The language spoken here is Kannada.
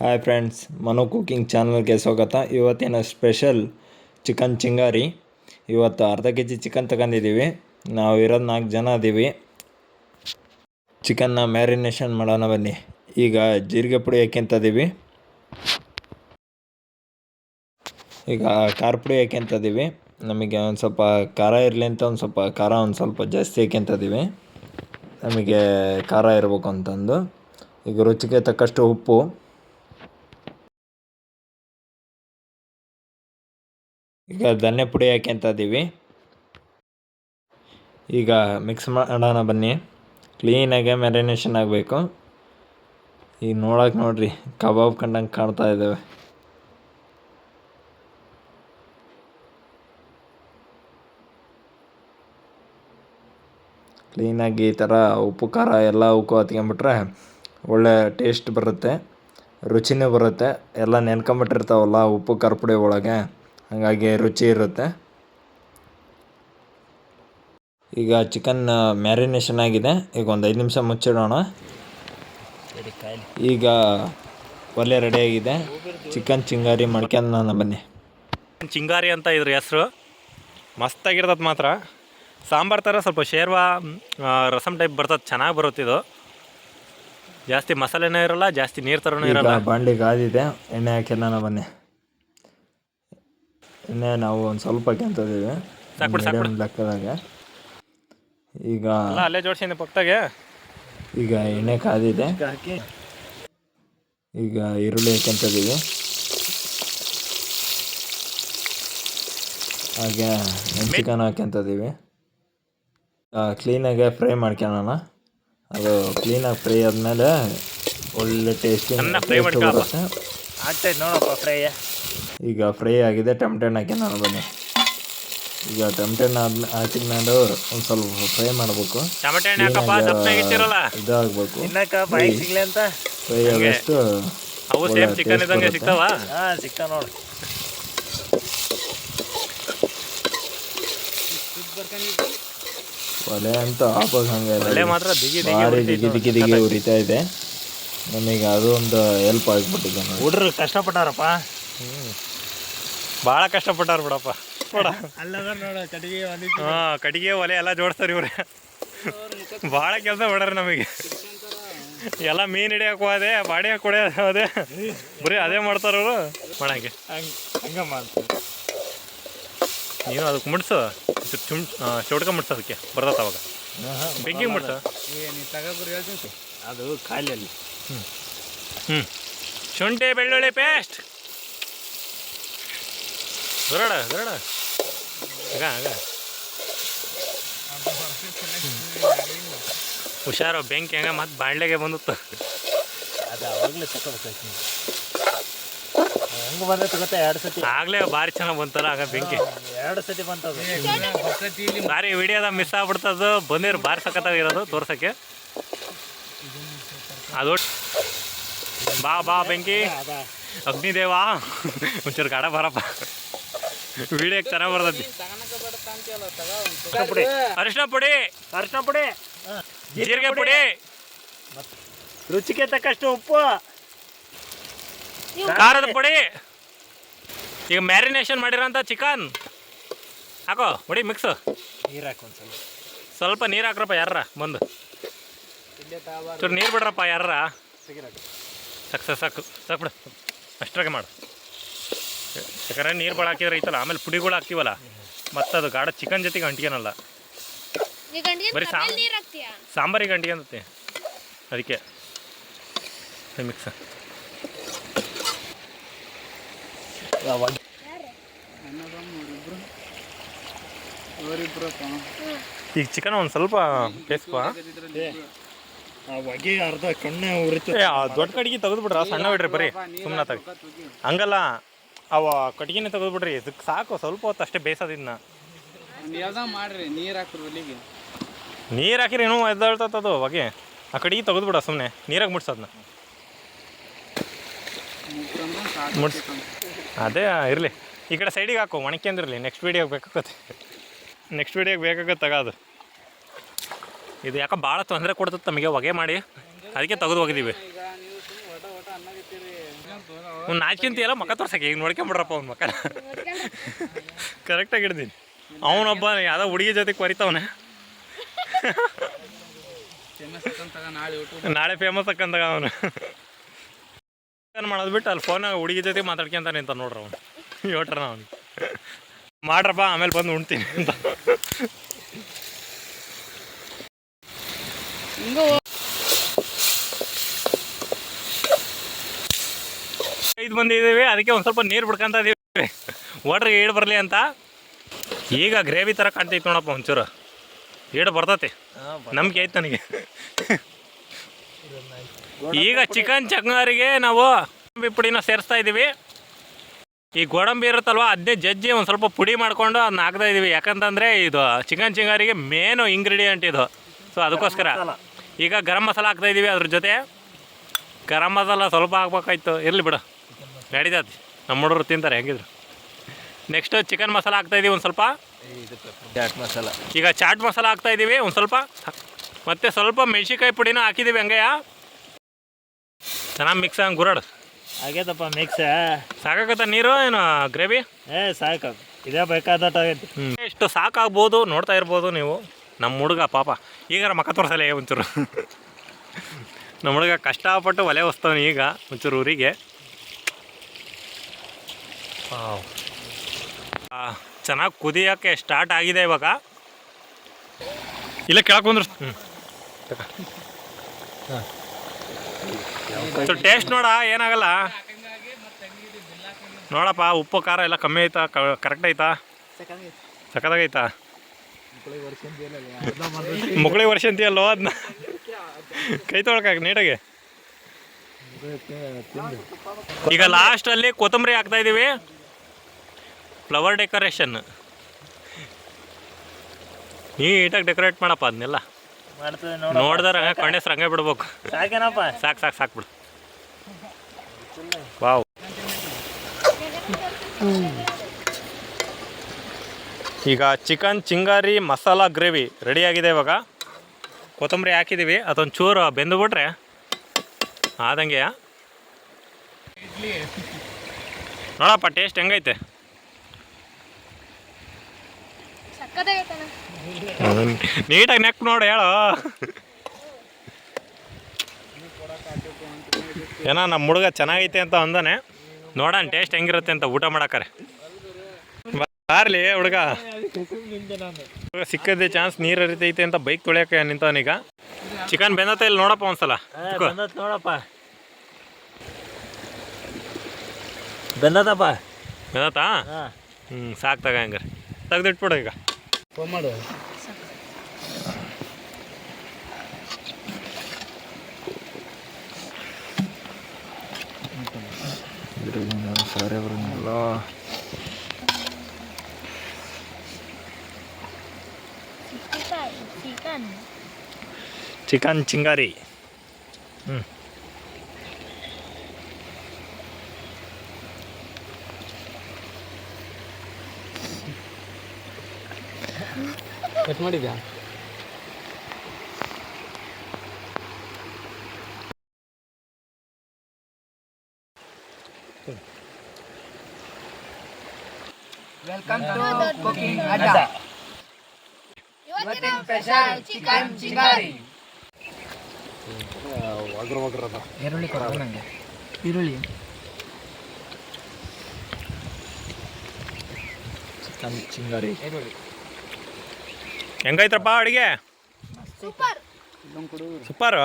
ಹಾಯ್ ಫ್ರೆಂಡ್ಸ್ ಮನು ಕುಕಿಂಗ್ ಚಾನಲ್ಗೆ ಸ್ವಾಗತ. ಇವತ್ತಿನ ಸ್ಪೆಷಲ್ ಚಿಕನ್ ಚಿಂಗಾರಿ ಇವತ್ತು ಅರ್ಧ ಕೆ ಜಿ ಚಿಕನ್ ತಗೊಂಡಿದ್ದೀವಿ ನಾವು ಇರೋದು ನಾಲ್ಕು ಜನ ಇದ್ದೀವಿ ಚಿಕನ್ನ ಮ್ಯಾರಿನೇಷನ್ ಮಾಡೋಣ ಬನ್ನಿ. ಈಗ ಜೀರಿಗೆ ಪುಡಿ ಹಾಕ್ಯಂತದೀವಿ ಈಗ ಖಾರ ಪುಡಿ ಹಾಕ್ಯಂತದೀವಿ ನಮಗೆ ಒಂದು ಸ್ವಲ್ಪ ಖಾರ ಇರಲಿ ಅಂತ, ಒಂದು ಸ್ವಲ್ಪ ಖಾರ, ಒಂದು ಸ್ವಲ್ಪ ಜಾಸ್ತಿ ಹಾಕ್ಯಂತದೀವಿ ನಮಗೆ ಖಾರ ಇರಬೇಕು ಅಂತಂದು. ಈಗ ರುಚಿಗೆ ತಕ್ಕಷ್ಟು ಉಪ್ಪು. ಈಗ ಧನ್ಯ ಪುಡಿ ಹಾಕ್ಯಂತ ಇದ್ದೀವಿ. ಈಗ ಮಿಕ್ಸ್ ಮಾಡೋಣ ಬನ್ನಿ. ಕ್ಲೀನಾಗೆ ಮ್ಯಾರಿನೇಷನ್ ಆಗಬೇಕು. ಈಗ ನೋಡೋಕೆ ನೋಡ್ರಿ, ಕಬಾಬ್ ಕಂಡಂಗೆ ಕಾಣ್ತಾ ಇದ್ದಾವೆ ಕ್ಲೀನಾಗಿ ಈ ಥರ ಉಪ್ಪು, ಖಾರ ಎಲ್ಲ ಉಕ್ಕು ಹತ್ಕೊಂಬಿಟ್ರೆ ಒಳ್ಳೆ ಟೇಸ್ಟ್ ಬರುತ್ತೆ. ರುಚಿನೂ ಬರುತ್ತೆ. ಎಲ್ಲ ನೆನ್ಕೊಂಬಿಟ್ಟಿರ್ತಾವಲ್ಲ ಉಪ್ಪು, ಖಾರ ಪುಡಿ ಒಳಗೆ. ಹಾಗಾಗಿ ರುಚಿ ಇರುತ್ತೆ. ಈಗ ಚಿಕನ್ ಮ್ಯಾರಿನೇಷನ್ ಆಗಿದೆ. ಈಗ ಒಂದು ಐದು ನಿಮಿಷ ಮುಚ್ಚಿಡೋಣ. ಈಗ ಒಲೆ ರೆಡಿಯಾಗಿದೆ ಚಿಕನ್ ಚಿಂಗಾರಿ ಮಾಡ್ಕೊಂಡು ನಾನು ಬನ್ನಿ. ಚಿಂಗಾರಿ ಅಂತ ಇದ್ರ ಹೆಸರು. ಮಸ್ತಾಗಿರ್ತದೆ ಮಾತ್ರ. ಸಾಂಬಾರು ಥರ ಸ್ವಲ್ಪ ಶೇರ್ವಾ ರಸಮ್ ಟೈಪ್ ಬರ್ತದೆ ಚೆನ್ನಾಗಿ ಬರುತ್ತೆ ಇದು. ಜಾಸ್ತಿ ಮಸಾಲೆನೂ ಇರೋಲ್ಲ ಜಾಸ್ತಿ ನೀರು ಥರನೂ ಇರೋಲ್ಲ. ಇರಲ್ಲ ಆದಿದೆ ಎಣ್ಣೆ ಎಣ್ಣೆ ನಾನು ಬನ್ನಿ. ಎಣ್ಣೆ ನಾವು ಒಂದು ಸ್ವಲ್ಪ ಹಾಕ್ಯಂತಿದ್ದೀವಿ ಸಾಕ್ಬಿಡು, ಸಾಕ್ಬಿಡು. ಲೆಕ್ಕದಾಗ ಈಗ ಅಲ್ಲ ಅಲ್ಲೇ ಜೋಡಿಸಿನಿ ಪಕ್ಕದಾಗೆ. ಈಗ ಎಣ್ಣೆ ಕಾದಿದೆ. ಈಗ ಈರುಳ್ಳಿ ಹಾಕ್ಯಂತಿದ್ದೀವಿ ಹಾಗೆ ಮೆಣಸಿಕಾಯಿ ಹಾಕ್ಯಂತಿದ್ದೀವಿ ಕ್ಲೀನಾಗೆ ಫ್ರೈ ಮಾಡ್ಕೊಳ್ಳೋಣ ಅದು ಕ್ಲೀನಾಗಿ ಫ್ರೈ ಆದಮೇಲೆ ಒಳ್ಳೆ ಟೇಸ್ಟಿ ಫ್ರೈ fry ಮಾಡ್ಕೊಳಪ್ಪ. ಬರುತ್ತೆ. ಆಗ್ತೈತೆ ನೋಡಪ್ಪ ಫ್ರೈ ಈಗ ಫ್ರೈ ಆಗಿದೆ ಟಮಟೆಣ್ಣು ಹಾಕಿ ನಾನು ಬನ್ನಿ. ಈಗ ಟಮಟೆಣ್ಣು ಆದ್ಮೇಲೆ ಹಾಕಿದ್ಮೇಲೆ ಒಂದು ಸ್ವಲ್ಪ ಫ್ರೈ ಮಾಡಬೇಕು. ಟಮಟೆ ಹಣ್ಣು ಇದಾಗಬೇಕು. ಫ್ರೈ ಆದಷ್ಟು. ಸಿಗ್ತಾವ? ಸಿಗ್ತಾವ ನೋಡು. ಒಲೆ ಅಂತ ಆಪಸ್ ಹಂಗೆ ಭಾರಿ ದಿಗಿ ದಿಗಿ ದಿಗಿ ಉರಿತಾ ಇದೆ. ನಮಗೆ ಅದು ಒಂದು ಹೆಲ್ಪ್ ಆಗಿಬಿಟ್ಟಿದೆ ಹುಡ್ರು ಕಷ್ಟಪಟ್ಟಾರಪ್ಪ. ಭಾಳ ಕಷ್ಟಪಟ್ಟಾರ ಬಿಡಪ್ಪ. ನೋಡ. ಹಾಂ ಕಟ್ಟಿಗೆ ಒಲೆ ಎಲ್ಲ ಜೋಡಿಸ್ತಾರೆ ಇವ್ರೆ. ಭಾಳ ಕೆಲಸ ಮಾಡ್ಯಾರ ನಮಗೆ. ಎಲ್ಲ ಮೀನ್ ಹಿಡಿಯಕ್ಕೆ ಹೋದೆ ಬಾಡಿ ಕೊಡೆ ಹೋದೆ. ಬರೀ ಅದೇ ಮಾಡ್ತಾರ ಅವರು. ಮಾಡಂಗೆ ಹಂಗ. ಮಾಡ್ತಾರೆ ನೀನು ಅದಕ್ಕೆ ಮುಡ್ಸು ಚುಮ್ ಚೌಡ್ಕ ಮುಟ್ಸು ಅದಕ್ಕೆ. ಬರ್ತೈತೆ ಅವಾಗ. ಬೆಂಕಿ ಮುಟ್ಸ. ಅದು ಖಾಲಿ ಅಲ್ಲಿ ಹ್ಞೂ ಶುಂಠಿ ಬೆಳ್ಳುಳ್ಳಿ ಪೇಸ್ಟ್ ಬರೋಡ ಆಗ ಆಗ ಹುಷಾರು ಬೆಂಕಿ ಹಂಗ ಮತ್ತೆ ಬಾಂಡ್ಲೆಗೆ ಬಂದಿತ್ತು. ಅದು ಅವಾಗಲೇ ತಗೋಬೇಕಾಯ್ತು ಹೆಂಗ ಎರಡು ಸತಿ? ಆಗ್ಲೇ ಭಾರಿ ಚೆನ್ನಾಗಿ ಬಂತಲ್ಲ ಆಗ ಬೆಂಕಿ. ಎರಡು ಸತಿ ಬಂತದು. ಭಾರಿ ವಿಡಿಯೋದ ಮಿಸ್ ಆಗ್ಬಿಡ್ತದು. ಬಂದಿರು ಭಾರಿ ಸಖತ್ತಾಗಿರೋದು ತೋರ್ಸಕ್ಕೆ. ಅದು ಬಾ ಬಾ ಬೆಂಕಿ. ಅಗ್ನಿದೇವಾ ಅಗ್ನಿದೇವ. ಒಂಚೂರು ಗಾಡ ಬರಪ್ಪ. ವಿಡಿಯೋಕ್ಕೆ ಚೆನ್ನಾಗಿ ಬರ್ತೈತಿ. ಪುಡಿ. ಅರಿಶಿನ ಪುಡಿ. ಅರಿಶಿನ ಪುಡಿ. ಜೀರಿಗೆ ಪುಡಿ. ರುಚಿಗೆ ತಕ್ಕಷ್ಟು ಉಪ್ಪು. ಖಾರದ ಪುಡಿ. ಈಗ ಮ್ಯಾರಿನೇಷನ್ ಮಾಡಿರೋಂಥ ಚಿಕನ್. ಹಾಕೋ ಹೊಡಿ ಮಿಕ್ಸ್. ನೀರು ಹಾಕಿ ಸ್ವಲ್ಪ ನೀರು ಹಾಕ್ರಪ್ಪ ಯಾರ ಬಂದು. ಚೂರು ನೀರು ಬಿಡ್ರಪ್ಪ ಯಾರ ಸಕ್ಸಸ್ ಸಾಕು. ಸಾಕು ಸಾಕು ಬಿಡು ಅಷ್ಟ್ರಾಗೆ ಮಾಡು. ಯಾಕಂದ್ರೆ ನೀರು ಭಾಳ ಹಾಕಿದ್ರೆ ಐತಲ್ಲ ಆಮೇಲೆ ಪುಡಿಗಳು ಹಾಕ್ತೀವಲ್ಲ ಮತ್ತು ಅದು ಗಾಢ ಚಿಕನ್ ಜೊತೆಗೆ ಅಂಟಿಗೆನಲ್ಲ ಬರೀ ಸಾಂಬಾರಿಗೆ ನೀರು ಹಾಕ್ತೀಯಾ? ಸಾಂಬಾರಿಗೆ ಅಂಟಿಗೆಂತತೆ ಅದಕ್ಕೆ. ಮಿಕ್ಸ್ ಈಗ ಚಿಕನ್ ಒಂದು ಸ್ವಲ್ಪ ಬೇಯಿಸ್ಕೊ ಹೊಗೆ ಅರ್ಧ ಕಣ್ಣೆ ಉರಿತು. ಆ ದೊಡ್ಡ ಕಡಿಗೆ ತೆಗೆದು ಬಿಡ್ರ ಸಣ್ಣ ಬಿಡ್ರಿ ಬರೀ ಸುಮ್ಮನೆ ತಗ ಹಂಗಲ್ಲ ಅವ ಕಟ್ಟಿಗೆನೇ ತೆಗೆದ್ಬಿಡ್ರಿ. ಇದಕ್ಕೆ ಸಾಕು ಸ್ವಲ್ಪ ಹೊತ್ತು ಅಷ್ಟೇ ಬೇಯಿಸೋದಿನ್ನ ಯಾವ್ದ ಮಾಡ್ರಿ ನೀರು ಹಾಕ್ರಿ ಒಲಿಗೆ ನೀರು ಹಾಕಿರಿ ಏನೋ ಎದ್ದಾಳ್ತದ ಅದು ಹೊಗೆ. ಆ ಕಡೆಗೆ ತೆಗೆದ್ಬಿಡ ಸುಮ್ಮನೆ ನೀರಾಗಿ ಮುಟ್ಸೋದ್ನ. ಮುಟ್ಸ್ ಅದೇ ಇರಲಿ. ಈ ಕಡೆ ಸೈಡಿಗೆ ಹಾಕು ಒಣಕ್ಯಂದಿರಲಿ ನೆಕ್ಸ್ಟ್ ವೀಡಿಯೋಗೆ ಬೇಕಾಗತ್ತೆ. ನೆಕ್ಸ್ಟ್ ವೀಡಿಯೋಗೆ ಬೇಕಾಗತ್ತೆ ತಗೋದು ಇದು ಯಾಕೆ ಭಾಳ ತೊಂದರೆ ಕೊಡ್ತದೆ ನಮಗೆ ಹೊಗೆ ಮಾಡಿ. ಅದಕ್ಕೆ ತೆಗೆದು ಹೋಗಿದ್ದೀವಿ ಈಗ ನೀವು ಸುಮ್ಮನೆ ಒಟ ಒಟ ಅನ್ನಕತ್ತೀರಿ ಒಂದು ನಾಚಿಕಿಂತ ಎಲ್ಲ ಮಕ್ಕ ತೋರ್ಸಕ್ಕೆ. ಈಗ ನೋಡ್ಕೊಂಬಿಡ್ರಪ್ಪ ಅವ್ನ ಮಕ್ಕ ಕರೆಕ್ಟಾಗಿ ಹಿಡ್ದೀನಿ ಅವನೊಬ್ಬ ಯಾವುದೋ ಹುಡುಗಿ ಜೊತೆ ಕೊರಿತವನೆ. ನಾಳೆ ಫೇಮಸ್ ಅಕ್ಕಂದಾಗ ಅವನು. ಏನು ಮಾಡೋದು ಬಿಟ್ಟು ಅಲ್ಲಿ ಫೋನಾಗ ಹುಡುಗಿ ಜೊತೆ ಮಾತಾಡ್ಕೊಂತ ನಿಂತ ನೋಡ್ರಿ ಅವನು. ಯೋಟ್ರನ ಅವನು. ಮಾಡ್ರಪ್ಪ, ಆಮೇಲೆ ಬಂದು ಉಣ್ತೀನಿ ಅಂತ. ಐದು ಮಂದಿ ಇದ್ದೀವಿ ಅದಕ್ಕೆ ಒಂದು ಸ್ವಲ್ಪ ನೀರು ಬಿಡ್ಕೊಂತ ಇದೀವಿ. ವಾಟ್ರಿಗೆ ಈಡು ಬರಲಿ ಅಂತ. ಈಗ ಗ್ರೇವಿ ಥರ ಕಾಣ್ತೈತೆ ನೋಡಪ್ಪ ಒಂಚೂರು. ಈಡು ಬರ್ತೈತಿ. ನಂಬಿಕೆ ಐತೆ ನನಗೆ. ಈಗ ಚಿಕನ್ ಚಂಗಾರಿಗೆ ನಾವು ಗೋಡಂಬಿ ಪುಡಿನ ಸೇರಿಸ್ತಾ ಇದ್ದೀವಿ ಈ ಗೋಡಂಬಿ ಇರುತ್ತಲ್ವ ಅದನ್ನೇ ಜಜ್ಜಿ ಒಂದು ಸ್ವಲ್ಪ ಪುಡಿ ಮಾಡ್ಕೊಂಡು ಅದನ್ನ ಹಾಕ್ತಾ ಇದ್ದೀವಿ ಯಾಕಂತಂದರೆ ಇದು ಚಿಕನ್ ಚಿಂಗಾರಿಗೆ ಮೇನು ಇಂಗ್ರೀಡಿಯೆಂಟ್ ಇದು. ಸೊ ಅದಕ್ಕೋಸ್ಕರ. ಈಗ ಗರಂ ಮಸಾಲ ಹಾಕ್ತಾ ಇದ್ದೀವಿ ಅದ್ರ ಜೊತೆ. ಗರಂ ಮಸಾಲ ಸ್ವಲ್ಪ ಹಾಕ್ಬೇಕಾಯ್ತು. ಇರಲಿ ಬಿಡು. ನಡೀತೈತಿ ನಮ್ಮ ಹುಡುಗರು ತಿಂತಾರೆ ಹೆಂಗಿದ್ರು? ನೆಕ್ಸ್ಟ್ ಚಿಕನ್ ಮಸಾಲ ಹಾಕ್ತಾ ಇದ್ದೀವಿ ಒಂದು ಸ್ವಲ್ಪ. ಚಾಟ್ ಮಸಾಲ ಈಗ ಚಾಟ್ ಮಸಾಲ ಹಾಕ್ತಾ ಇದ್ದೀವಿ ಒಂದು ಸ್ವಲ್ಪ. ಮತ್ತೆ ಸ್ವಲ್ಪ ಮೆಣಸಿನ್ಕಾಯಿ ಪುಡಿನೂ ಹಾಕಿದ್ದೀವಿ ಹಂಗೆಯ ಚೆನ್ನಾಗಿ ಮಿಕ್ಸ್ ಹಂಗೆ ಗುರಾಡು. ಆಗ್ಯದಪ್ಪ ಮಿಕ್ಸ್ ಸಾಕಾಗತ್ತ ನೀರು ಏನು ಗ್ರೇವಿ ಏ ಸಾಕು. ಇದೇ ಬೇಕಾದ ಆಗೈತಿ ಎಷ್ಟು ಸಾಕಾಗ್ಬೋದು ನೋಡ್ತಾ ಇರ್ಬೋದು ನೀವು. ನಮ್ಮ ಹುಡುಗ ಪಾಪ. ಈಗ ಮಕ್ಕ ತೋರಿಸಲ್ಲ ಒಂಚೂರು. ನಮ್ಮ ಹುಡುಗ ಕಷ್ಟಪಟ್ಟು ಒಲೆ ಹೊಸ್ತವನು ಈಗ ಒಂಚೂರು ಊರಿಗೆ. ಚೆನ್ನಾಗಿ ಕುದಿಯೋಕ್ಕೆ ಸ್ಟಾರ್ಟ್ ಆಗಿದೆ ಇವಾಗ. ಇಲ್ಲ ಕೆಳಕ್ಕೆ ಬಂದ್ರು. ಹ್ಞೂ ಟೇಸ್ಟ್ ನೋಡ ಏನಾಗಲ್ಲ. ನೋಡಪ್ಪ ಉಪ್ಪು ಖಾರ ಎಲ್ಲ ಕಮ್ಮಿ ಐತಾ? ಕರೆಕ್ಟ್ ಐತಾ? ಸಖತ್ತಾಗೈತಾ ಮುಗುಳಿ ವರ್ಷ ಅಂತೀಯಲ್ಲೋ ಅದನ್ನ ಕೈ ತೊಳ್ಕಾಕ ನೀಟಾಗಿ. ಈಗ ಲಾಸ್ಟಲ್ಲಿ ಕೊತ್ತಂಬರಿ ಹಾಕ್ತಾ ಇದ್ದೀವಿ ಫ್ಲವರ್ ಡೆಕೋರೇಷನ್ ನೀಟಾಗಿ ಡೆಕೋರೇಟ್ ಮಾಡಪ್ಪ ಅದನ್ನೆಲ್ಲ. ನೋಡ್ದಾರ ಕಣ್ಣೆಸ್ರು ಹಂಗೆ ಬಿಡ್ಬೇಕು. ಸಾಕೇನಪ್ಪ. ಸಾಕು ಸಾಕು ಸಾಕು ಬಿಡು. ವಾವ್. ಈಗ ಚಿಕನ್ ಚಿಂಗಾರಿ ಮಸಾಲ ಗ್ರೇವಿ ರೆಡಿಯಾಗಿದೆ ಇವಾಗ. ಕೊತ್ತಂಬರಿ ಹಾಕಿದ್ದೀವಿ ಅದೊಂದು ಚೂರು ಬೆಂದು ಬಿಟ್ರೆ ಆದಂಗೆ ನೋಡಪ್ಪ ಟೇಸ್ಟ್ ಹೆಂಗೈತೆ? ನೀಟಾಗಿ ನೆಕ್ ನೋಡು ಹೇಳು. ಏನೋ ನಮ್ಮ ಹುಡುಗ ಚೆನ್ನಾಗೈತೆ ಅಂತ ಅಂದಾನೆ. ನೋಡೋಣ ಟೇಸ್ಟ್ ಹೆಂಗಿರುತ್ತೆ ಅಂತ ಊಟ ಮಾಡಕ್ಕಾರೆ. ಬಾರ್ಲಿ ಹುಡುಗ. ಹುಡುಗ ಸಿಕ್ಕದೆ ಚಾನ್ಸ್ ನೀರು ಹರಿತೈತೆ ಅಂತ ಬೈಕ್ ತೊಳೆಯಕ್ಕೆ ನಿಂತವನೀಗ ಚಿಕನ್ ಬೆಂದತ್ತ ಇಲ್ಲಿ ನೋಡಪ್ಪ ಒಂದ್ಸಲ. ಬಂದತ್ ನೋಡಪ್ಪ. ಬೆಂದತ್ತಪ್ಪ. ಬೆಂದತ್ತಾ? ಹಾಂ. ಹ್ಞೂ ಸಾಕು ತಗ ಹಂಗಾರೆ. ತೆಗ್ದಿಟ್ಬಿಡು ಈಗ. Cikan సరే ఎవరున్నా. Hmm. ಚಿಕನ್ ಮಾಡಿದ್ಯಾ ವೆಲ್ಕಮ್ ಟು ಕುಕಿಂಗ್ ಮಾಡಿದ್ಯಾ ಇವತ್ತಿನ ಸ್ಪೆಷಲ್ ಚಿಕನ್ ಚಿಂಗಾರಿ ಈರುಳ್ಳಿ ಕೊಡ ನನಗೆ ಈರುಳ್ಳಿ. ಚಿಕನ್ ಚಿಂಗಾರಿ. ಹೆಂಗೈತ್ರಪ್ಪ ಅಡಿಗೆ? ಸೂಪರ್. ಸೂಪರು.